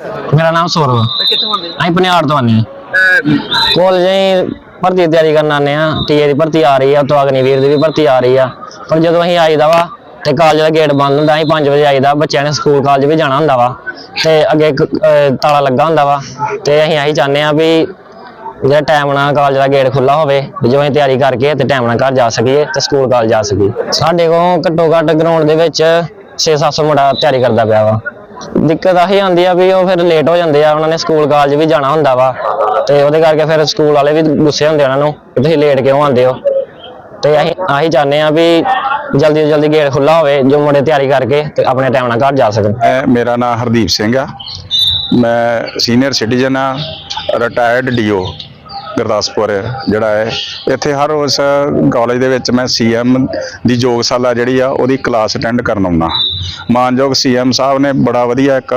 ਮੇਰਾ ਨਾਮ ਸੌਰਵ ਕਿੱਥੋਂ ਆਉਂਦੇ ਅਸੀਂ ਪਨਿਆੜ ਤੋਂ ਆਨੇ ਆ ਕਾਲਜ ਅਸੀਂ ਭਰਤੀ ਦੀ ਤਿਆਰੀ ਕਰਨ ਆਨੇ ਆ ਟੀਏ ਦੀ ਭਰਤੀ ਆ ਰਹੀ ਆ ਤੋਂ ਅਗਨੀਵੀਰ ਦੀ ਵੀ ਭਰਤੀ ਆ ਰਹੀ ਆ। ਪਰ ਜਦੋਂ ਅਸੀਂ ਆਈਦਾ ਵਾ ਤੇ ਕਾਲਜ ਦਾ ਗੇਟ ਬੰਦ ਹੁੰਦਾ ਅਸੀਂ 5 ਵਜੇ ਆਈਦਾ ਬੱਚਿਆਂ ਨੇ ਸਕੂਲ ਕਾਲਜ ਵੀ ਜਾਣਾ ਹੁੰਦਾ ਵਾ। ਤੇ ਅੱਗੇ ਇੱਕ, ਅਹ, ਤਾਲਾ ਲੱਗਾ ਹੁੰਦਾ ਵਾ। ਤੇ ਅਸੀਂ ਆਹੀ ਚਾਹੁੰਦੇ ਆ ਵੀ ਜਿਹੜਾ ਟਾਈਮ ਨਾਲ ਕਾਲਜ ਦਾ ਗੇਟ ਖੁੱਲਾ ਹੋਵੇ ਵੀ ਜੋ ਅਸੀਂ ਤਿਆਰੀ ਕਰਕੇ ਤੇ ਟਾਈਮ ਨਾਲ ਘਰ ਜਾ ਸਕੀਏ ਤੇ ਸਕੂਲ ਕਾਲਜ ਜਾ ਸਕੀਏ। ਸਾਡੇ ਕੋਲ ਘੱਟੋ ਘੱਟ ਗਰਾਊਂਡ ਦੇ ਵਿੱਚ 6-700 ਮੁੰਡਾ ਤਿਆਰੀ ਕਰਦਾ ਪਿਆ ਵਾ। ਦਿੱਕਤ ਆਹੀ ਆਉਂਦੀ ਆ ਵੀ ਉਹ ਫਿਰ ਲੇਟ ਹੋ ਜਾਂਦੇ ਆ, ਉਹਨਾਂ ਨੇ ਸਕੂਲ ਕਾਲਜ ਵੀ ਜਾਣਾ ਹੁੰਦਾ ਵਾ। ਤੇ ਉਹਦੇ ਕਰਕੇ ਫਿਰ ਸਕੂਲ ਵਾਲੇ ਵੀ ਗੁੱਸੇ ਹੁੰਦੇ ਉਹਨਾਂ ਨੂੰ ਕਿ ਤੁਸੀਂ ਲੇਟ ਕਿਉਂ ਆਉਂਦੇ ਹੋ? ਤੇ ਅਸੀਂ ਆਹੀ ਚਾਹੁੰਦੇ ਆ ਵੀ ਜਲਦੀ ਤੋਂ ਜਲਦੀ ਗੇਟ ਖੁੱਲਾ ਹੋਵੇ, ਜੋ ਮੁੰਡੇ ਤਿਆਰੀ ਕਰਕੇ ਤੇ ਆਪਣੇ ਟਾਈਮ ਨਾਲ ਘਰ ਜਾ ਸਕਣ। ਮੈਂ ਮੇਰਾ ਨਾਮ ਹਰਦੀਪ ਸਿੰਘ ਆ। ਮੈਂ ਸੀਨੀਅਰ ਸਿਟੀਜ਼ਨ ਆ ਰਿਟਾਇਰਡ ਡੀਓ ਗੁਰਦਾਸਪੁਰ, ਜਿਹੜਾ ਹੈ ਇੱਥੇ ਹਰ ਉਸ ਕਾਲਜ ਦੇ ਵਿੱਚ ਮੈਂ ਸੀਐਮ ਦੀ ਯੋਗਸ਼ਾਲਾ ਜਿਹੜੀ ਆ, ਉਹਦੀ ਕਲਾਸ ਅਟੈਂਡ ਕਰਨ ਆਉਣਾ ਮਾਨਯੋਗ ਸੀਐਮ ਸਾਹਿਬ ਨੇ ਬੜਾ ਵਧੀਆ ਇੱਕ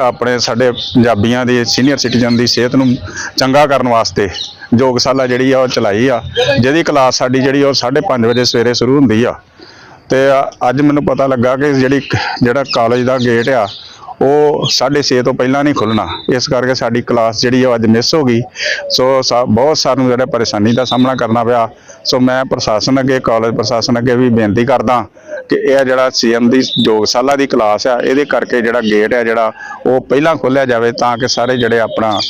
ਆਪਣੇ ਸਾਡੇ ਪੰਜਾਬੀਆਂ ਦੀ ਸੀਨੀਅਰ ਸਿਟੀਜ਼ਨ ਦੀ ਸਿਹਤ ਨੂੰ ਚੰਗਾ ਕਰਨ ਵਾਸਤੇ ਯੋਗਸ਼ਾਲਾ ਜਿਹੜੀ ਆ ਉਹ ਚਲਾਈ ਆ। ਜਿਹਦੀ ਕਲਾਸ ਸਾਡੀ ਜਿਹੜੀ ਉਹ 5:30 ਵਜੇ ਸਵੇਰੇ ਸ਼ੁਰੂ ਹੁੰਦੀ ਆ। ਤੇ ਅੱਜ ਮੈਨੂੰ ਪਤਾ ਲੱਗਾ ਕਿ ਜਿਹੜੀ ਜਿਹੜਾ ਕਾਲਜ ਦਾ ਗੇਟ ਆ ਉਹ 6:30 ਤੋਂ ਪਹਿਲਾਂ ਨਹੀਂ ਖੁੱਲਣਾ ਇਸ ਕਰਕੇ ਸਾਡੀ ਕਲਾਸ ਜਿਹੜੀ ਉਹ ਅੱਜ ਮਿਸ ਹੋ ਗਈ। ਸੋ ਸਾ- ਬਹੁਤ ਸਾਨੂੰ ਜਿਹੜਾ ਪਰੇਸ਼ਾਨੀ ਦਾ ਸਾਹਮਣਾ ਕਰਨਾ ਪਿਆ। ਸੋ ਮੈਂ ਪ੍ਰਸ਼ਾਸਨ ਅੱਗੇ ਕਾਲਜ ਪ੍ਰਸ਼ਾਸਨ ਅੱਗੇ ਵੀ ਬੇਨਤੀ ਕਰਦਾ ਕਿ ਇਹ ਜਿਹੜਾ ਸੀਐਮ ਦੀ ਯੋਗਸ਼ਾਲਾ ਦੀ ਕਲਾਸ ਆ, ਇਹਦੇ ਕਰਕੇ ਜਿਹੜਾ ਗੇਟ ਹੈ ਜਿਹੜਾ ਉਹ ਪਹਿਲਾਂ ਖੋਲ੍ਹਿਆ ਜਾਵੇ ਤਾਂ ਕਿ ਸਾਰੇ ਜਿਹੜੇ ਆਪਣਾ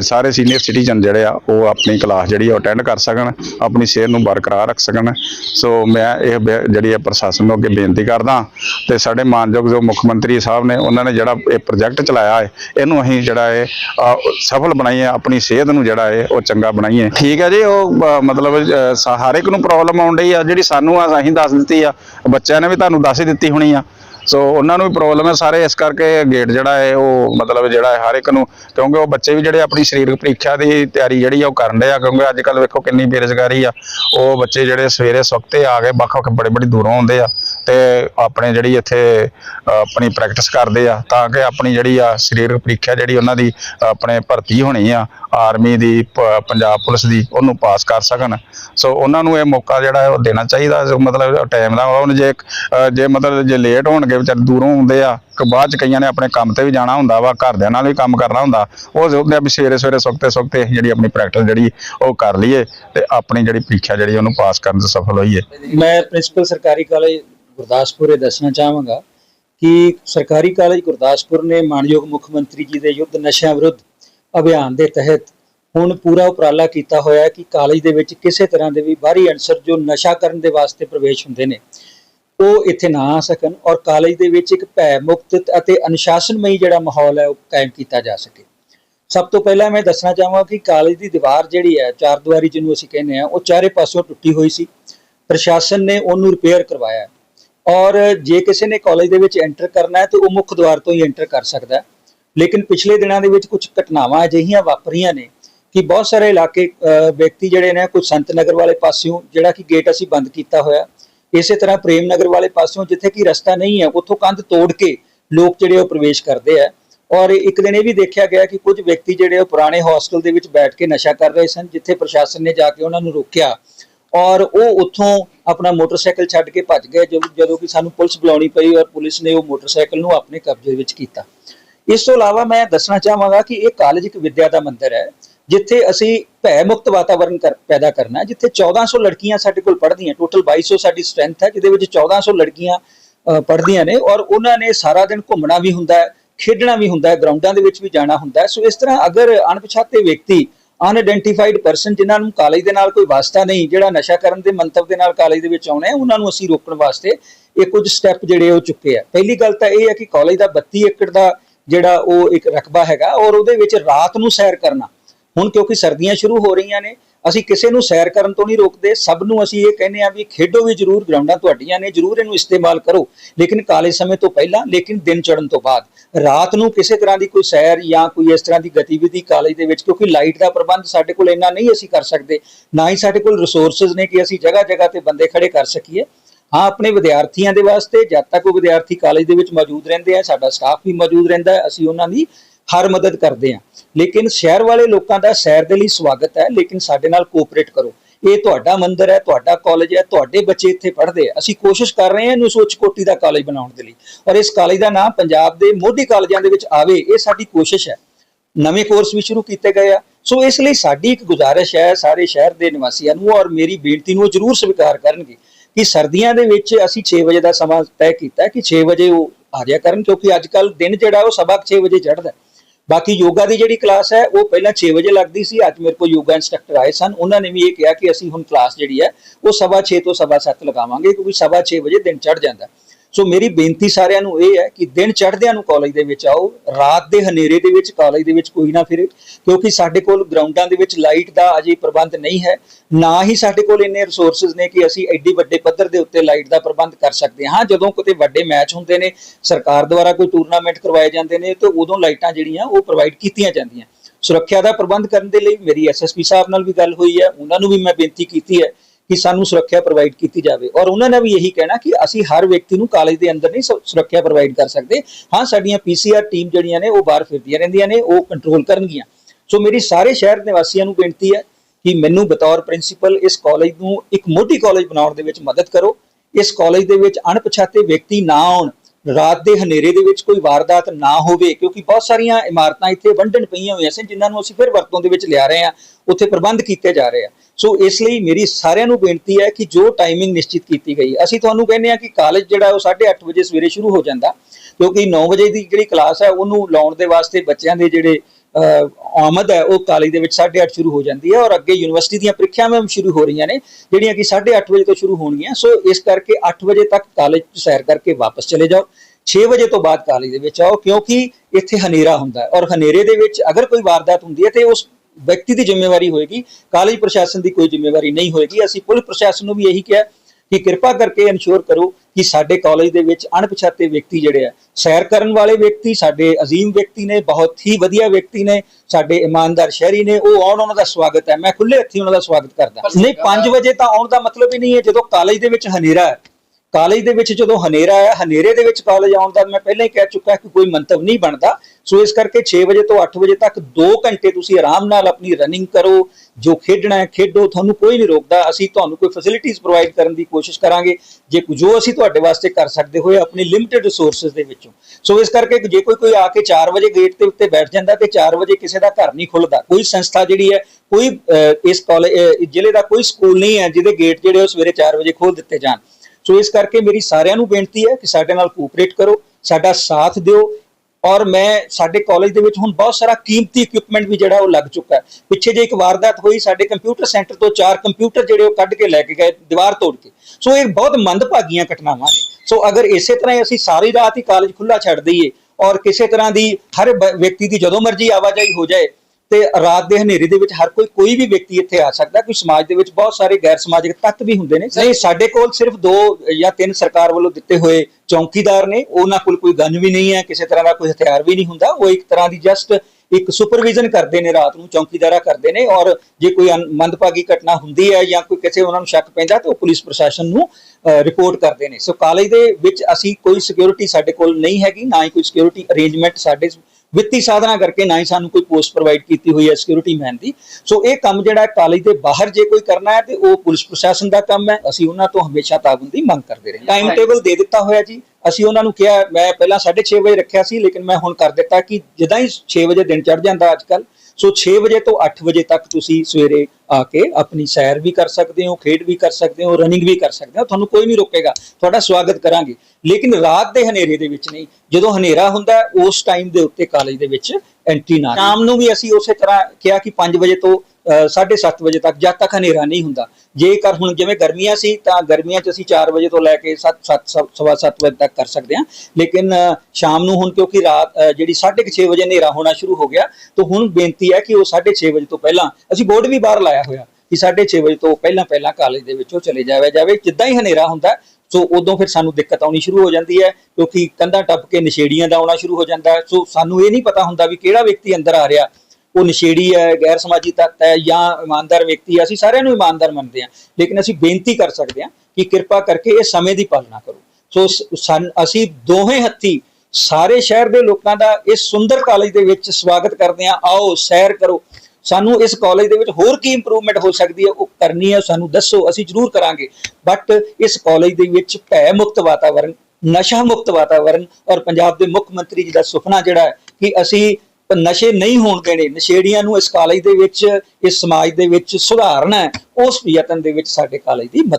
ਸਾਰੇ ਸੀਨੀਅਰ ਸਿਟੀਜ਼ਨ ਜਿਹੜੇ ਆ, ਉਹ ਆਪਣੀ ਕਲਾਸ ਜਿਹੜੀ ਆ ਅਟੈਂਡ ਕਰ ਸਕਣ, ਆਪਣੀ ਸਿਹਤ ਨੂੰ ਬਰਕਰਾਰ ਰੱਖ ਸਕਣ। ਸੋ ਮੈਂ ਇਹ ਬੇ- ਜਿਹੜੀ ਹੈ ਪ੍ਰਸ਼ਾਸਨ ਨੂੰ ਅੱਗੇ ਬੇਨਤੀ ਕਰਦਾ ਤੇ ਸਾਡੇ ਮਾਨਯੋਗ ਜੋ ਮੁੱਖ ਮੰਤਰੀ ਸਾਹਿਬ ਨੇ, ਉਹਨਾਂ ਨੇ ਜਿਹੜਾ ਇਹ ਪ੍ਰੋਜੈਕਟ ਚਲਾਇਆ ਹੈ, ਇਹਨੂੰ ਅਸੀਂ ਜਿਹੜਾ ਹੈ ਸਫਲ ਬਣਾਈਏ, ਆਪਣੀ ਸਿਹਤ ਨੂੰ ਜਿਹੜਾ ਹੈ ਉਹ ਚੰਗਾ ਬਣਾਈਏ। ਠੀਕ ਹੈ ਜੀ, ਉਹ ਮਤਲਬ ਹਰ ਇੱਕ ਨੂੰ ਪ੍ਰੋਬਲਮ ਆਉਣ ਡਈ ਆ, ਜਿਹੜੀ ਸਾਨੂੰ ਆ, ਅਸੀਂ ਦੱਸ ਦਿੱਤੀ ਆ, ਬੱਚਿਆਂ ਨੇ ਵੀ ਤੁਹਾਨੂੰ ਦੱਸ ਹੀ ਦਿੱਤੀ ਹੋਣੀ ਆ। ਸੋ ਉਹਨਾਂ ਨੂੰ ਵੀ ਪ੍ਰੋਬਲਮ ਹੈ। ਸਾਰੇ ਇਸ ਕਰਕੇ ਗੇਟ ਜਿਹੜਾ ਹੈ, ਉਹ ਮਤਲਬ ਜਿਹੜਾ ਹੈ ਹਰ ਇੱਕ ਨੂੰ, ਕਿਉਂਕਿ ਉਹ ਬੱਚੇ ਵੀ ਜਿਹੜੇ ਆਪਣੀ ਸਰੀਰਕ ਪ੍ਰੀਖਿਆ ਦੀ ਤਿਆਰੀ ਜਿਹੜੀ ਆ, ਉਹ ਕਰਨ ਡਏ ਆ। ਕਿਉਂਕਿ ਅੱਜ ਕੱਲ ਵੇਖੋ ਕਿੰਨੀ ਬੇਰੁਜ਼ਗਾਰੀ ਆ। ਉਹ ਬੱਚੇ ਜਿਹੜੇ ਸਵੇਰੇ ਸੁਖਤੇ ਆ ਕੇ ਵੱਖ ਵੱਖ ਬੜੇ ਬੜੀ ਦੂਰੋਂ ਆਉਂਦੇ ਆ ਤੇ ਆਪਣੇ ਜਿਹੜੀ ਇੱਥੇ ਆਪਣੀ ਪ੍ਰੈਕਟਿਸ ਕਰਦੇ ਆ। ਤਾਂ ਕਿ ਆਪਣੀ ਜਿਹੜੀ ਆ ਸਰੀਰਕ ਪ੍ਰੀਖਿਆ ਜਿਹੜੀ ਉਹਨਾਂ ਦੀ, ਆਪਣੇ ਭਰਤੀ ਹੋਣੀ ਆ ਆਰਮੀ ਦੀ, ਪ- ਪੰਜਾਬ ਪੁਲਿਸ ਦੀ, ਉਹਨੂੰ ਪਾਸ ਕਰ ਸਕਣ। ਸੋ ਉਹਨਾਂ ਨੂੰ ਇਹ ਮੌਕਾ ਜਿਹੜਾ ਹੈ, ਉਹ ਦੇਣਾ ਚਾਹੀਦਾ। ਮਤਲਬ ਟਾਈਮ ਦਾ ਹੁਣ ਜੇ ਜੇ ਮਤਲਬ ਜੇ ਲੇਟ ਹੋਣਗੇ ਵਿਚਾਰੇ ਦੂਰੋਂ ਆਉਂਦੇ ਆ, ਕਿ ਬਾਅਦ ਚ ਕਈਆਂ ਨੇ ਆਪਣੇ ਕੰਮ ਤੇ ਵੀ ਜਾਣਾ ਹੁੰਦਾ ਵਾ, ਘਰਦਿਆਂ ਨਾਲ ਵੀ ਕੰਮ ਕਰਨਾ ਹੁੰਦਾ। ਉਹ ਸੋਚਦੇ ਆ ਵੀ ਸਵੇਰੇ ਸਵੇਰੇ ਸੁਖਤੇ ਸੁਖਤੇ ਜਿਹੜੀ ਆਪਣੀ ਪ੍ਰੈਕਟਿਸ ਜਿਹੜੀ, ਉਹ ਕਰ ਲਈਏ ਤੇ ਆਪਣੀ ਜਿਹੜੀ ਪ੍ਰੀਖਿਆ ਜਿਹੜੀ, ਉਹਨੂੰ ਪਾਸ ਕਰਨ 'ਚ ਸਫਲ ਹੋਈਏ। ਮੈਂ ਪ੍ਰਿੰਸੀਪਲ ਸਰਕਾਰੀ ਕਾਲਜ ਗੁਰਦਾਸਪੁਰ ਇਹ ਦੱਸਣਾ ਚਾਹਾਂਗਾ ਕਿ ਸਰਕਾਰੀ ਕਾਲਜ ਗੁਰਦਾਸਪੁਰ ਨੇ ਮਾਨਯੋਗ ਮੁੱਖ ਮੰਤਰੀ ਜੀ ਦੇ ਯੁੱਧ ਨਸ਼ਿਆਂ ਵਿਰੁੱਧ ਅਭਿਆਨ ਦੇ ਤਹਿਤ ਹੁਣ ਪੂਰਾ ਉਪਰਾਲਾ ਕੀਤਾ ਹੋਇਆ ਹੈ ਕਿ ਕਾਲਜ ਦੇ ਵਿੱਚ ਕਿਸੇ ਤਰ੍ਹਾਂ ਦੇ ਵੀ ਬਾਹਰੀ ਅਨਸਰ ਜੋ ਨਸ਼ਾ ਕਰਨ ਦੇ ਵਾਸਤੇ ਪ੍ਰਵੇਸ਼ ਹੁੰਦੇ ਨੇ ਉਹ ਇੱਥੇ ਨਾ ਆ ਸਕਣ ਔਰ ਕਾਲਜ ਦੇ ਵਿੱਚ ਇੱਕ ਭੈ ਮੁਕਤ ਅਤੇ ਅਨੁਸ਼ਾਸਨਮਈ ਜਿਹੜਾ ਮਾਹੌਲ ਹੈ ਉਹ ਕਾਇਮ ਕੀਤਾ ਜਾ ਸਕੇ। ਸਭ ਤੋਂ ਪਹਿਲਾਂ ਮੈਂ ਦੱਸਣਾ ਚਾਹਾਂਗਾ ਕਿ ਕਾਲਜ ਦੀ ਦੀਵਾਰ ਜਿਹੜੀ ਹੈ, ਚਾਰ ਦੀਵਾਰੀ ਜਿਹਨੂੰ ਅਸੀਂ ਕਹਿੰਦੇ ਆ ਉਹ ਚਾਰੇ ਪਾਸੋਂ ਟੁੱਟੀ ਹੋਈ ਸੀ। ਪ੍ਰਸ਼ਾਸਨ ਨੇ ਉਹਨੂੰ ਰਿਪੇਅਰ ਕਰਵਾਇਆ। ਔਰ ਜੇ ਕਿਸੇ ਨੇ ਕਾਲਜ ਦੇ ਵਿੱਚ ਐਂਟਰ ਕਰਨਾ ਹੈ, ਤੇ ਉਹ ਮੁੱਖ ਦੁਆਰ ਤੋਂ ਹੀ ਐਂਟਰ ਕਰ ਸਕਦਾ ਹੈ। ਲੇਕਿਨ ਪਿਛਲੇ ਦਿਨਾਂ ਦੇ ਵਿੱਚ ਕੁਝ ਘਟਨਾਵਾਂ ਅਜਿਹੀਆਂ ਵਾਪਰੀਆਂ ਨੇ ਕਿ ਬਹੁਤ ਸਾਰੇ ਇਲਾਕੇ ਵਿਅਕਤੀ ਜਿਹੜੇ ਨੇ, ਕੁਝ ਸੰਤ ਨਗਰ ਵਾਲੇ ਪਾਸਿਓਂ, ਜਿਹੜਾ ਕਿ ਗੇਟ ਅਸੀਂ ਬੰਦ ਕੀਤਾ ਹੋਇਆ ਇਸੇ ਤਰ੍ਹਾਂ ਪ੍ਰੇਮ ਨਗਰ ਵਾਲੇ ਪਾਸਿਓਂ ਜਿੱਥੇ ਕਿ ਰਸਤਾ ਨਹੀਂ ਹੈ, ਉੱਥੋਂ ਕੰਧ ਤੋੜ ਕੇ ਲੋਕ ਜਿਹੜੇ ਉਹ ਪ੍ਰਵੇਸ਼ ਕਰਦੇ ਆ। ਔਰ ਇੱਕ ਦਿਨ ਇਹ ਵੀ ਦੇਖਿਆ ਗਿਆ ਕਿ ਕੁਝ ਵਿਅਕਤੀ ਜਿਹੜੇ ਉਹ ਪੁਰਾਣੇ ਹੌਸਟਲ ਦੇ ਵਿੱਚ ਬੈਠ ਕੇ ਨਸ਼ਾ ਕਰ ਰਹੇ ਸਨ, ਜਿੱਥੇ ਪ੍ਰਸ਼ਾਸਨ ਨੇ ਜਾ ਕੇ ਉਹਨਾਂ ਨੂੰ ਰੋਕਿਆ। ਔਰ ਉਹ ਉੱਥੋਂ ਆਪਣਾ ਮੋਟਰਸਾਈਕਲ ਛੱਡ ਕੇ ਭੱਜ ਗਏ, ਜਦੋਂ ਜਦੋਂ ਕਿ ਸਾਨੂੰ ਪੁਲਿਸ ਬੁਲਾਉਣੀ ਪਈ ਔਰ ਪੁਲਿਸ ਨੇ ਉਹ ਮੋਟਰਸਾਈਕਲ ਨੂੰ ਆਪਣੇ ਕਬਜ਼ੇ ਵਿੱਚ ਕੀਤਾ। ਇਸ ਤੋਂ ਇਲਾਵਾ ਮੈਂ ਦੱਸਣਾ ਚਾਹਾਂਗਾ ਕਿ ਇਹ ਕਾਲਜ ਇੱਕ ਵਿਦਿਆ ਦਾ ਮੰਦਿਰ ਹੈ। ਜਿੱਥੇ ਅਸੀਂ ਭੈ ਮੁਕਤ ਵਾਤਾਵਰਣ ਕਰ- ਪੈਦਾ ਕਰਨਾ ਹੈ, ਜਿੱਥੇ 1400 ਲੜਕੀਆਂ ਸਾਡੇ ਕੋਲ ਪੜ੍ਹਦੀਆਂ ਟੋਟਲ 2200 ਸਾਡੀ ਸਟਰੈਂਥ ਹੈ, ਜਿਹਦੇ ਵਿੱਚ 1400 ਲੜਕੀਆਂ ਪੜ੍ਹਦੀਆਂ ਨੇ ਔਰ ਉਹਨਾਂ ਨੇ ਸਾਰਾ ਦਿਨ ਘੁੰਮਣਾ ਵੀ ਹੁੰਦਾ ਹੈ, ਖੇਡਣਾ ਵੀ ਹੁੰਦਾ ਹੈ ਗਰਾਊਂਡਾਂ ਦੇ ਵਿੱਚ ਵੀ ਜਾਣਾ ਹੁੰਦਾ ਹੈ। ਸੋ ਇਸ ਤਰ੍ਹਾਂ ਅਗਰ ਅਣਪਛਾਤੇ ਵਿਅਕਤੀ ਅਨਆਇਡੈਂਟੀਫਾਈਡ ਪਰਸਨ ਜਿਨ੍ਹਾਂ ਨੂੰ ਕਾਲਜ ਦੇ ਨਾਲ ਕੋਈ ਵਾਸਤਾ ਨਹੀਂ, ਜਿਹੜਾ ਨਸ਼ਾ ਕਰਨ ਦੇ ਮੰਤਵ ਦੇ ਨਾਲ ਕਾਲਜ ਦੇ ਵਿੱਚ ਆਉਣਾ ਹੈ, ਉਹਨਾਂ ਨੂੰ ਅਸੀਂ ਰੋਕਣ ਵਾਸਤੇ ਇਹ ਕੁਝ ਸਟੈਪ ਜਿਹੜੇ ਉਹ ਚੁੱਕੇ ਆ ਪਹਿਲੀ ਗੱਲ ਤਾਂ ਇਹ ਹੈ ਕਿ ਕਾਲਜ ਦਾ 32 ਏਕੜ ਦਾ ਜਿਹੜਾ ਉਹ ਇੱਕ ਰਕਬਾ ਹੈਗਾ ਔਰ ਉਹਦੇ ਵਿੱਚ ਰਾਤ ਨੂੰ ਸੈਰ ਕਰਨਾ ਹੁਣ ਕਿਉਂਕਿ ਸਰਦੀਆਂ ਸ਼ੁਰੂ ਹੋ ਰਹੀਆਂ ਨੇ, ਅਸੀਂ ਕਿਸੇ ਨੂੰ ਸੈਰ ਕਰਨ ਤੋਂ ਨਹੀਂ ਰੋਕਦੇ, ਸਭ ਨੂੰ ਅਸੀਂ ਇਹ ਕਹਿੰਦੇ ਆ ਵੀ ਖੇਡੋ ਵੀ ਜ਼ਰੂਰ, ਗਰਾਊਂਡਾਂ ਤੁਹਾਡੀਆਂ ਨੇ, ਜ਼ਰੂਰ ਇਹਨੂੰ ਇਸਤੇਮਾਲ ਕਰੋ। ਲੇਕਿਨ ਕਾਲਜ ਸਮੇਂ ਤੋਂ ਪਹਿਲਾਂ, ਲੇਕਿਨ ਦਿਨ ਚੜਨ ਤੋਂ ਬਾਅਦ, ਰਾਤ ਨੂੰ ਕਿਸੇ ਤਰ੍ਹਾਂ ਦੀ ਕੋਈ ਸੈਰ ਜਾਂ ਕੋਈ ਇਸ ਤਰ੍ਹਾਂ ਦੀ ਗਤੀਵਿਧੀ ਕਾਲਜ ਦੇ ਵਿੱਚ, ਕਿਉਂਕਿ ਲਾਈਟ ਦਾ ਪ੍ਰਬੰਧ ਸਾਡੇ ਕੋਲ ਇੰਨਾ ਨਹੀਂ ਅਸੀਂ ਕਰ ਸਕਦੇ, ਨਾ ਹੀ ਸਾਡੇ ਕੋਲ ਰਿਸੋਰਸਸ ਨੇ ਕਿ ਅਸੀਂ ਜਗ੍ਹਾ ਜਗ੍ਹਾ ਤੇ ਬੰਦੇ ਖੜੇ ਕਰ ਸਕੀਏ। ਹਾਂ, ਆਪਣੇ ਵਿਦਿਆਰਥੀਆਂ ਦੇ ਵਾਸਤੇ, ਜਦ ਤੱਕ ਉਹ ਵਿਦਿਆਰਥੀ ਕਾਲਜ ਦੇ ਵਿੱਚ ਮੌਜੂਦ ਰਹਿੰਦੇ ਆ, ਸਾਡਾ ਸਟਾਫ ਵੀ ਮੌਜੂਦ ਰਹਿੰਦਾ ਹੈ ਅਸੀਂ ਉਹਨਾਂ ਦੀ ਹਰ ਮਦਦ ਕਰਦੇ ਹਾਂ ਲੇਕਿਨ ਸ਼ਹਿਰ ਵਾਲੇ ਲੋਕਾਂ ਦਾ ਸ਼ਹਿਰ ਦੇ ਲਈ ਸਵਾਗਤ ਹੈ, ਲੇਕਿਨ ਸਾਡੇ ਨਾਲ ਕੋਆਪਰੇਟ ਕਰੋ। ਇਹ ਤੁਹਾਡਾ ਮੰਦਿਰ ਹੈ, ਤੁਹਾਡਾ ਕਾਲਜ ਹੈ, ਤੁਹਾਡੇ ਬੱਚੇ ਇੱਥੇ ਪੜ੍ਹਦੇ ਆ। ਅਸੀਂ ਕੋਸ਼ਿਸ਼ ਕਰ ਰਹੇ ਹਾਂ ਇਹਨੂੰ ਸੋਚ ਕੋਟੀ ਦਾ ਕਾਲਜ ਬਣਾਉਣ ਦੇ ਲਈ। ਔਰ ਇਸ ਕਾਲਜ ਦਾ ਨਾਮ ਪੰਜਾਬ ਦੇ ਮੋਢੀ ਕਾਲਜਾਂ ਦੇ ਵਿੱਚ ਆਵੇ, ਇਹ ਸਾਡੀ ਕੋਸ਼ਿਸ਼ ਹੈ। ਨਵੇਂ ਕੋਰਸ ਵੀ ਸ਼ੁਰੂ ਕੀਤੇ ਗਏ ਆ। ਸੋ ਇਸ ਲਈ ਸਾਡੀ ਇੱਕ ਗੁਜ਼ਾਰਿਸ਼ ਹੈ ਸਾਰੇ ਸ਼ਹਿਰ ਦੇ ਨਿਵਾਸੀਆਂ ਨੂੰ ਔਰ ਮੇਰੀ ਬੇਨਤੀ ਨੂੰ ਉਹ ਜ਼ਰੂਰ ਸਵੀਕਾਰ ਕਰਨਗੇ ਕਿ ਸਰਦੀਆਂ ਦੇ ਵਿੱਚ ਅਸੀਂ 6 ਵਜੇ ਦਾ ਸਮਾਂ ਤੈਅ ਕੀਤਾ ਕਿ 6 ਵਜੇ ਉਹ ਆ ਜਾਇਆ ਕਰਨ, ਕਿਉਂਕਿ ਅੱਜ ਕੱਲ ਦਿਨ ਜਿਹੜਾ ਉਹ ਸਵਾ 6 ਵਜੇ ਚੜ੍ਹਦਾ ਬਾਕੀ ਯੋਗਾ ਦੀ ਜਿਹੜੀ ਕਲਾਸ ਹੈ, ਉਹ ਪਹਿਲਾਂ 6 ਵਜੇ ਲੱਗਦੀ ਸੀ, ਅੱਜ ਮੇਰੇ ਕੋਲ ਯੋਗਾ ਇੰਸਟ੍ਰਕਟਰ ਆਏ ਸਨ। ਉਹਨਾਂ ਨੇ ਵੀ ਇਹ ਕਿਹਾ ਕਿ ਅਸੀਂ ਹੁਣ ਕਲਾਸ ਜਿਹੜੀ ਹੈ, ਉਹ ਸਵਾ 6 ਤੋਂ ਸਵਾ 7 ਲਗਾਵਾਂਗੇ, ਕਿਉਂਕਿ ਸਵਾ 6 ਵਜੇ ਦਿਨ ਚੜ੍ਹ ਜਾਂਦਾ। ਸੋ ਮੇਰੀ ਬੇਨਤੀ ਸਾਰਿਆਂ ਨੂੰ ਇਹ ਹੈ ਕਿ ਦਿਨ ਚੜ੍ਹਦਿਆਂ ਨੂੰ ਕਾਲਜ ਦੇ ਵਿੱਚ ਆਓ, ਰਾਤ ਦੇ ਹਨੇਰੇ ਦੇ ਵਿੱਚ ਕਾਲਜ ਦੇ ਵਿੱਚ ਕੋਈ ਨਾ ਫਿਰੇ, ਕਿਉਂਕਿ ਸਾਡੇ ਕੋਲ ਗਰਾਊਂਡਾਂ ਦੇ ਵਿੱਚ ਲਾਈਟ ਦਾ ਅਜੇ ਪ੍ਰਬੰਧ ਨਹੀਂ ਹੈ, ਨਾ ਹੀ ਸਾਡੇ ਕੋਲ ਇੰਨੇ ਰਿਸੋਰਸਸ ਨੇ ਕਿ ਅਸੀਂ ਐਡੀ ਵੱਡੇ ਪੱਧਰ ਦੇ ਉੱਤੇ ਲਾਈਟ ਦਾ ਪ੍ਰਬੰਧ ਕਰ ਸਕਦੇ ਹਾਂ। ਜਦੋਂ ਕਿਤੇ ਵੱਡੇ ਮੈਚ ਹੁੰਦੇ ਨੇ, ਸਰਕਾਰ ਦੁਆਰਾ ਕੋਈ ਟੂਰਨਾਮੈਂਟ ਕਰਵਾਏ ਜਾਂਦੇ ਨੇ, ਤੇ ਉਦੋਂ ਲਾਈਟਾਂ ਜਿਹੜੀਆਂ ਉਹ ਪ੍ਰੋਵਾਈਡ ਕੀਤੀਆਂ ਜਾਂਦੀਆਂ। ਸੁਰੱਖਿਆ ਦਾ ਪ੍ਰਬੰਧ ਕਰਨ ਦੇ ਲਈ ਮੇਰੀ ਐਸਐਸਪੀ ਸਾਹਿਬ ਨਾਲ ਵੀ ਗੱਲ ਹੋਈ ਹੈ, ਉਹਨਾਂ ਨੂੰ ਵੀ ਮੈਂ ਬੇਨਤੀ ਕੀਤੀ ਹੈ ਕਿ ਸਾਨੂੰ ਸੁਰੱਖਿਆ ਪ੍ਰੋਵਾਈਡ ਕੀਤੀ ਜਾਵੇ। ਔਰ ਉਹਨਾਂ ਨੇ ਵੀ ਇਹੀ ਕਹਿਣਾ ਕਿ ਅਸੀਂ ਹਰ ਵਿਅਕਤੀ ਨੂੰ ਕਾਲਜ ਦੇ ਅੰਦਰ ਨਹੀਂ ਸੁ- ਸੁਰੱਖਿਆ ਪ੍ਰੋਵਾਈਡ ਕਰ ਸਕਦੇ। ਹਾਂ, ਸਾਡੀਆਂ ਪੀਸੀਆਰ ਟੀਮ ਜਿਹੜੀਆਂ ਨੇ, ਉਹ ਬਾਹਰ ਫਿਰਦੀਆਂ ਰਹਿੰਦੀਆਂ ਨੇ, ਉਹ ਕੰਟਰੋਲ ਕਰਨਗੀਆਂ। ਸੋ ਮੇਰੀ ਸਾਰੇ ਸ਼ਹਿਰ ਨਿਵਾਸੀਆਂ ਨੂੰ ਬੇਨਤੀ ਹੈ ਕਿ ਮੈਨੂੰ ਬਤੌਰ ਪ੍ਰਿੰਸੀਪਲ ਇਸ ਕਾਲਜ ਨੂੰ ਇੱਕ ਮੋਟੀ ਕਾਲਜ ਬਣਾਉਣ ਦੇ ਵਿੱਚ ਮਦਦ ਕਰੋ। ਇਸ ਕਾਲਜ ਦੇ ਵਿੱਚ ਅਣਪਛਾਤੇ ਵਿਅਕਤੀ ਨਾ ਆਉਣ। ਰਾਤ ਦੇ ਹਨੇਰੇ ਦੇ ਵਿੱਚ ਕੋਈ ਵਾਰਦਾਤ ਨਾ ਹੋਵੇ, ਕਿਉਂਕਿ ਬਹੁਤ ਸਾਰੀਆਂ ਇਮਾਰਤਾਂ ਇੱਥੇ ਵੰਡਣ ਪਈਆਂ ਹੋਈਆਂ ਸੀ ਜਿਨ੍ਹਾਂ ਨੂੰ ਅਸੀਂ ਫਿਰ ਵਰਤੋਂ ਦੇ ਵਿੱਚ ਲਿਆ ਰਹੇ ਹਾਂ, ਉੱਥੇ ਪ੍ਰਬੰਧ ਕੀਤੇ ਜਾ ਰਹੇ ਆ ਸੋ ਇਸ ਲਈ ਮੇਰੀ ਸਾਰਿਆਂ ਨੂੰ ਬੇਨਤੀ ਹੈ ਕਿ ਜੋ ਟਾਈਮਿੰਗ ਨਿਸ਼ਚਿਤ ਕੀਤੀ ਗਈ, ਅਸੀਂ ਤੁਹਾਨੂੰ ਕਹਿੰਦੇ ਆ ਕਿ ਕਾਲਜ ਜਿਹੜਾ ਉਹ 8:30 ਵਜੇ ਸਵੇਰੇ ਸ਼ੁਰੂ ਹੋ ਜਾਂਦਾ, ਕਿਉਂਕਿ 9 ਵਜੇ ਦੀ ਜਿਹੜੀ ਕਲਾਸ ਹੈ, ਉਹਨੂੰ ਲਾਉਣ ਦੇ ਵਾਸਤੇ ਬੱਚਿਆਂ ਦੇ ਜਿਹੜੇ ਆਮਦ ਹੈ, ਉਹ ਕਾਲਜ ਦੇ ਵਿੱਚ 8:30 ਸ਼ੁਰੂ ਹੋ ਜਾਂਦੀ ਹੈ ਔਰ ਅੱਗੇ ਯੂਨੀਵਰਸਿਟੀ ਦੀਆਂ ਪ੍ਰੀਖਿਆਵਾਂ ਵੀ ਸ਼ੁਰੂ ਹੋ ਰਹੀਆਂ ਨੇ, ਜਿਹੜੀਆਂ ਕਿ 8:30 ਵਜੇ ਤੋਂ ਸ਼ੁਰੂ ਹੋਣਗੀਆਂ। ਸੋ ਇਸ ਕਰਕੇ 8 ਵਜੇ ਤੱਕ ਕਾਲਜ ਸੈਰ ਕਰਕੇ ਵਾਪਸ ਚਲੇ ਜਾਓ। 6 ਵਜੇ ਤੋਂ ਬਾਅਦ ਕਾਲਜ ਦੇ ਵਿੱਚ ਆਓ, ਕਿਉਂਕਿ ਇੱਥੇ ਹਨੇਰਾ ਹੁੰਦਾ ਹੈ ਔਰ ਹਨੇਰੇ ਦੇ ਵਿੱਚ ਅਗਰ ਕੋਈ ਵਾਰਦਾਤ ਹੁੰਦੀ ਹੈ ਤੇ ਉਸ ਵਿਅਕਤੀ ਦੀ ਜ਼ਿੰਮੇਵਾਰੀ ਹੋਏਗੀ। ਕਾਲਜ ਪ੍ਰਸ਼ਾਸਨ ਦੀ ਕੋਈ ਜ਼ਿੰਮੇਵਾਰੀ ਨਹੀਂ ਹੋਏਗੀ। ਅਸੀਂ ਪੁਲਿਸ ਪ੍ਰਸ਼ਾਸਨ ਨੂੰ ਵੀ ਇਹੀ ਕਿਹਾ ਕਿ ਕਿਰਪਾ ਕਰਕੇ ਇਨਸ਼ੋਰ ਕਰੋ ਕਿ ਸਾਡੇ ਕਾਲਜ ਦੇ ਵਿੱਚ ਅਣਪਛਾਤੇ ਵਿਅਕਤੀ ਜਿਹੜੇ ਆ ਸੈਰ ਕਰਨ ਵਾਲੇ ਵਿਅਕਤੀ ਸਾਡੇ ਅਜ਼ੀਮ ਵਿਅਕਤੀ ਨੇ ਬਹੁਤ ਹੀ ਵਧੀਆ ਵਿਅਕਤੀ ਨੇ ਸਾਡੇ ਇਮਾਨਦਾਰ ਸ਼ਹਿਰੀ ਨੇ ਉਹ ਆਉਣ ਉਹਨਾਂ ਦਾ ਸਵਾਗਤ ਹੈ। ਮੈਂ ਖੁੱਲੇ ਹੱਥੀਂ ਉਹਨਾਂ ਦਾ ਸਵਾਗਤ ਕਰਦਾ। ਨਹੀਂ 5 ਵਜੇ ਤਾਂ ਆਉਣ ਦਾ ਮਤਲਬ ਹੀ ਨਹੀਂ ਹੈ ਜਦੋਂ ਕਾਲਜ ਦੇ ਵਿੱਚ ਹਨੇਰਾ ਹੈ। ਕਾਲਜ ਦੇ ਵਿੱਚ ਜਦੋਂ ਹਨੇਰਾ ਆਇਆ, ਹਨੇਰੇ ਦੇ ਵਿੱਚ ਕਾਲਜ ਆਉਣ ਦਾ ਮੈਂ ਪਹਿਲਾਂ ਹੀ ਕਹਿ ਚੁੱਕਾ ਕਿ ਕੋਈ ਮੰਤਵ ਨਹੀਂ ਬਣਦਾ। ਸੋ ਇਸ ਕਰਕੇ 6 ਵਜੇ ਤੋਂ 8 ਵਜੇ ਤੱਕ 2 ਘੰਟੇ ਤੁਸੀਂ ਆਰਾਮ ਨਾਲ ਆਪਣੀ ਰਨਿੰਗ ਕਰੋ। ਜੋ ਖੇਡਣਾ ਹੈ, ਖੇਡੋ, ਤੁਹਾਨੂੰ ਕੋਈ ਨਹੀਂ ਰੋਕਦਾ। ਅਸੀਂ ਤੁਹਾਨੂੰ ਕੋਈ ਫੈਸਿਲਿਟੀਆਂ ਪ੍ਰੋਵਾਈਡ ਕਰਨ ਦੀ ਕੋਸ਼ਿਸ਼ ਕਰਾਂਗੇ। ਜੇ ਜੋ ਅਸੀਂ ਤੁਹਾਡੇ ਵਾਸਤੇ ਕਰ ਸਕਦੇ ਹੋਏ ਆਪਣੀ ਲਿਮਿਟਿਡ ਰਿਸੋਰਸਸ ਦੇ ਵਿੱਚੋਂ। ਸੋ ਇਸ ਕਰਕੇ ਜੇ ਕੋਈ ਕੋਈ ਆ ਕੇ 4 ਵਜੇ ਗੇਟ ਦੇ ਉੱਤੇ ਬੈਠ ਜਾਂਦਾ ਤੇ 4 ਵਜੇ ਕਿਸੇ ਦਾ ਘਰ ਨਹੀਂ ਖੁੱਲਦਾ। ਕੋਈ ਸੰਸਥਾ ਜਿਹੜੀ ਹੈ, ਕੋਈ ਇਸ ਕਾਲਜ ਜ਼ਿਲ੍ਹੇ ਦਾ ਕੋਈ ਸਕੂਲ ਨਹੀਂ ਹੈ, ਜਿਹਦੇ ਗੇਟ ਜਿਹੜੇ ਉਹ ਸਵੇਰੇ 4 ਵਜੇ ਖੋਲ ਦਿੱਤੇ ਜਾਣ। ਸੋ ਇਸ ਕਰਕੇ ਮੇਰੀ ਸਾਰਿਆਂ ਨੂੰ ਬੇਨਤੀ ਹੈ ਕਿ ਸਾਡੇ ਨਾਲ ਕੋਆਪਰੇਟ ਕਰੋ, ਸਾਡਾ ਸਾਥ ਦਿਓ ਔਰ ਮੈਂ ਸਾਡੇ ਕਾਲਜ ਦੇ ਵਿੱਚ ਹੁਣ ਬਹੁਤ ਸਾਰਾ ਕੀਮਤੀ ਇਕਵਿਪਮੈਂਟ ਵੀ ਜਿਹੜਾ ਉਹ ਲੱਗ ਚੁੱਕਾ ਹੈ। ਪਿੱਛੇ ਜੇ ਇੱਕ ਵਾਰਦਾਤ ਹੋਈ, ਸਾਡੇ ਕੰਪਿਊਟਰ ਸੈਂਟਰ ਤੋਂ ਚਾਰ ਕੰਪਿਊਟਰ ਜਿਹੜੇ ਉਹ ਕੱਢ ਕੇ ਲੈ ਕੇ ਗਏ, ਦੀਵਾਰ ਤੋੜ ਕੇ। ਸੋ ਇਹ ਬਹੁਤ ਮੰਦਭਾਗੀਆਂ ਘਟਨਾਵਾਂ ਨੇ। ਸੋ ਅਗਰ ਇਸੇ ਤਰ੍ਹਾਂ ਹੀ ਅਸੀਂ ਸਾਰੀ ਰਾਤ ਹੀ ਕਾਲਜ ਖੁੱਲਾ ਛੱਡ ਦਈਏ ਔਰ ਕਿਸੇ ਤਰ੍ਹਾਂ ਦੀ ਹਰ ਵਿਅਕਤੀ ਦੀ ਜਦੋਂ ਮਰਜ਼ੀ ਆਵਾਜਾਈ ਹੋ ਜਾਏ ਤੇ ਰਾਤ ਦੇ ਹਨੇਰੇ ਦੇ ਵਿੱਚ ਹਰ ਕੋਈ ਕੋਈ ਵੀ ਵਿਅਕਤੀ ਇੱਥੇ ਆ ਸਕਦਾ ਕੋਈ ਸਮਾਜ ਦੇ ਵਿੱਚ ਬਹੁਤ ਸਾਰੇ ਗੈਰ ਸਮਾਜਿਕ ਤੱਤ ਵੀ ਹੁੰਦੇ ਨੇ। ਨਹੀਂ। ਸਾਡੇ ਕੋਲ ਸਿਰਫ ਦੋ ਜਾਂ ਤਿੰਨ ਸਰਕਾਰ ਵੱਲੋਂ ਦਿੱਤੇ ਹੋਏ ਚੌਕੀਦਾਰ ਨੇ ਉਹਨਾਂ ਕੋਲ ਕੋਈ ਗਨ ਵੀ ਨਹੀਂ ਹੈ ਕਿਸੇ ਤਰ੍ਹਾਂ ਦਾ ਕੋਈ ਹਥਿਆਰ ਵੀ ਨਹੀਂ ਹੁੰਦਾ ਉਹ ਇੱਕ ਤਰ੍ਹਾਂ ਦੀ ਜਸਟ ਇੱਕ ਸੁਪਰਵਿਜ਼ਨ ਕਰਦੇ ਨੇ ਰਾਤ ਨੂੰ ਚੌਕੀਦਾਰਾ ਕਰਦੇ ਨੇ ਔਰ ਜੇ ਕੋਈ ਮੰਦਭਾਗੀ ਘਟਨਾ ਹੁੰਦੀ ਹੈ ਜਾਂ ਕੋਈ ਕਿਸੇ ਉਹਨਾਂ ਨੂੰ ਸ਼ੱਕ ਪੈਂਦਾ ਤਾਂ ਉਹ ਪੁਲਿਸ ਪ੍ਰਸ਼ਾਸਨ ਨੂੰ ਰਿਪੋਰਟ ਕਰਦੇ ਨੇ। ਸੋ ਕਾਲਜ ਦੇ ਵਿੱਚ ਅਸੀਂ ਕੋਈ ਸਿਕਿਉਰਿਟੀ ਸਾਡੇ ਕੋਲ ਨਹੀਂ ਹੈਗੀ ਨਾ ਹੀ ਕੋਈ ਸਿਕਿਉਰਿਟੀ ਅਰੇਂਜਮੈਂਟ ਸਾਡੇ ਵਿੱਤੀ ਸਾਧਨਾ ਕਰਕੇ ਨਾ ਹੀ ਸਾਨੂੰ ਕੋਈ ਪੋਸਟ ਪ੍ਰੋਵਾਈਡ ਕੀਤੀ ਹੋਈ ਹੈ ਸਿਕਿਉਰਿਟੀ ਮੈਨ ਦੀ। ਸੋ ਇਹ ਕੰਮ ਜਿਹੜਾ ਕਾਲਜ ਦੇ ਬਾਹਰ ਜੇ ਕੋਈ ਕਰਨਾ ਹੈ ਤੇ ਉਹ ਪੁਲਿਸ ਪ੍ਰਸ਼ਾਸਨ ਦਾ ਕੰਮ ਹੈ। ਅਸੀਂ ਉਹਨਾਂ ਤੋਂ ਹਮੇਸ਼ਾ ਤਾਬੰਦੀ ਮੰਗ ਕਰਦੇ ਰਹੇ ਟਾਈਮ ਟੇਬਲ ਦੇ ਦਿੱਤਾ ਹੋਇਆ ਜੀ। ਅਸੀਂ ਉਹਨਾਂ ਨੂੰ ਕਿਹਾ, ਮੈਂ ਪਹਿਲਾਂ 6:30 ਵਜੇ ਰੱਖਿਆ ਸੀ, ਲੇਕਿਨ ਮੈਂ ਹੁਣ ਕਰ ਦਿੱਤਾ ਕਿ ਜਿੱਦਾਂ ਹੀ 6 ਵਜੇ ਦਿਨ ਚੜ ਜਾਂਦਾ ਅੱਜ ਕੱਲ ਸੋ 6 ਵਜੇ ਤੋਂ 8 ਵਜੇ ਤੱਕ ਤੁਸੀਂ ਸਵੇਰੇ ਆ ਕੇ ਆਪਣੀ ਸੈਰ ਵੀ ਕਰ ਸਕਦੇ ਹੋ, ਖੇਡ ਵੀ ਕਰ ਸਕਦੇ ਹੋ ਰਨਿੰਗ ਵੀ ਕਰ ਸਕਦੇ ਹੋ, ਤੁਹਾਨੂੰ ਕੋਈ ਨਹੀਂ ਰੋਕੇਗਾ, ਤੁਹਾਡਾ ਸਵਾਗਤ ਕਰਾਂਗੇ। ਲੇਕਿਨ ਰਾਤ ਦੇ ਹਨੇਰੇ ਦੇ ਵਿੱਚ ਨਹੀਂ, ਜਦੋਂ ਹਨੇਰਾ ਹੁੰਦਾ, ਉਸ ਟਾਈਮ ਦੇ ਉੱਤੇ ਕਾਲਜ ਦੇ ਵਿੱਚ ਐਂਟਰੀ ਨਾ ਸ਼ਾਮ ਨੂੰ ਵੀ ਅਸੀਂ ਉਸੇ ਤਰ੍ਹਾਂ ਕਿਹਾ ਕਿ 5 ਵਜੇ ਤੋਂ 7:30 ਵਜੇ ਤੱਕ ਜਦ ਤੱਕ ਹਨੇਰਾ ਨਹੀਂ ਹੁੰਦਾ। ਜੇਕਰ ਹੁਣ ਜਿਵੇਂ ਗਰਮੀਆਂ ਸੀ ਤਾਂ ਗਰਮੀਆਂ 'ਚ ਅਸੀਂ 4 ਵਜੇ ਤੋਂ ਲੈ ਕੇ 7 7 ਸਵਾ 7 ਵਜੇ ਤੱਕ ਕਰ ਸਕਦੇ ਹਾਂ। ਲੇਕਿਨ ਸ਼ਾਮ ਨੂੰ ਹੁਣ ਕਿਉਂਕਿ ਰਾਤ ਅ, ਜਿਹੜੀ 6:30 ਵਜੇ ਹਨੇਰਾ ਹੋਣਾ ਸ਼ੁਰੂ ਹੋ ਗਿਆ ਤਾਂ ਹੁਣ ਬੇਨਤੀ ਹੈ ਕਿ ਉਹ 6:30 ਵਜੇ ਤੋਂ ਪਹਿਲਾਂ ਅਸੀਂ ਬੋਰਡ ਵੀ ਬਾਹਰ ਲਾਇਆ ਹੋਇਆ ਕਿ 6:30 ਵਜੇ ਤੋਂ ਪਹਿਲਾਂ ਪਹਿਲਾਂ ਕਾਲਜ ਦੇ ਵਿੱਚੋਂ ਚਲੇ ਜਾਇਆ ਜਾਵੇ। ਜਿੱਦਾਂ ਹੀ ਹਨੇਰਾ ਹੁੰਦਾ ਸੋ ਉਦੋਂ ਫਿਰ ਸਾਨੂੰ ਦਿੱਕਤ ਆਉਣੀ ਸ਼ੁਰੂ ਹੋ ਜਾਂਦੀ ਹੈ ਕਿਉਂਕਿ ਕੰਧਾਂ ਟੱਪ ਕੇ ਨਸ਼ੇੜੀਆਂ ਦਾ ਆਉਣਾ ਸ਼ੁਰੂ ਹੋ ਜਾਂਦਾ ਸੋ ਸਾਨੂੰ ਇਹ ਨਹੀਂ ਪਤਾ ਹੁੰਦਾ ਵੀ ਕਿਹੜਾ ਵਿਅਕਤੀ ਅੰਦਰ ਆ ਰਿਹਾ। ਉਹ ਨਸ਼ੇੜੀ ਹੈ, ਗੈਰ ਸਮਾਜੀ ਤੱਤ ਹੈ ਜਾਂ ਇਮਾਨਦਾਰ ਵਿਅਕਤੀ ਹੈ, ਅਸੀਂ ਸਾਰਿਆਂ ਨੂੰ ਇਮਾਨਦਾਰ ਮੰਨਦੇ ਹਾਂ। ਲੇਕਿਨ ਅਸੀਂ ਬੇਨਤੀ ਕਰ ਸਕਦੇ ਹਾਂ ਕਿ ਕਿਰਪਾ ਕਰਕੇ ਇਹ ਸਮੇਂ ਦੀ ਪਾਲਣਾ ਕਰੋ। ਸੋ ਅਸੀਂ ਦੋਹੇ ਹੱਥੀ ਸਾਰੇ ਸ਼ਹਿਰ ਦੇ ਲੋਕਾਂ ਦਾ ਇਸ ਸੁੰਦਰ ਕਾਲਜ ਦੇ ਵਿੱਚ ਸਵਾਗਤ ਕਰਦੇ ਹਾਂ। ਆਓ, ਸੈਰ ਕਰੋ। ਸਾਨੂੰ ਇਸ ਕਾਲਜ ਦੇ ਵਿੱਚ ਹੋਰ ਕੀ ਇੰਪਰੂਵਮੈਂਟ ਹੋ ਸਕਦੀ ਹੈ, ਉਹ ਕਰਨੀ ਹੈ, ਸਾਨੂੰ ਦੱਸੋ, ਅਸੀਂ ਜ਼ਰੂਰ ਕਰਾਂਗੇ। ਬਟ ਇਸ ਕਾਲਜ ਦੇ ਵਿੱਚ ਭੈ ਮੁਕਤ ਵਾਤਾਵਰਣ ਨਸ਼ਾ ਮੁਕਤ ਵਾਤਾਵਰਣ ਔਰ ਪੰਜਾਬ ਦੇ ਮੁੱਖ ਮੰਤਰੀ ਜੀ ਦਾ ਸੁਪਨਾ ਜਿਹੜਾ ਹੈ ਕਿ ਅਸੀਂ ਨਸ਼ੇ ਨਹੀਂ ਹੋਣ ਦੇਣੇ। ਨਸ਼ੇੜੀਆਂ ਨੂੰ ਇਸ ਕਾਲਜ ਦੇ ਵਿੱਚ, ਇਸ ਸਮਾਜ ਦੇ ਵਿੱਚ ਸੁਧਾਰਨਾ ਉਸ ਯਤਨ ਦੇ ਵਿੱਚ ਸਾਡੇ ਕਾਲਜ ਦੀ ਮਦਦ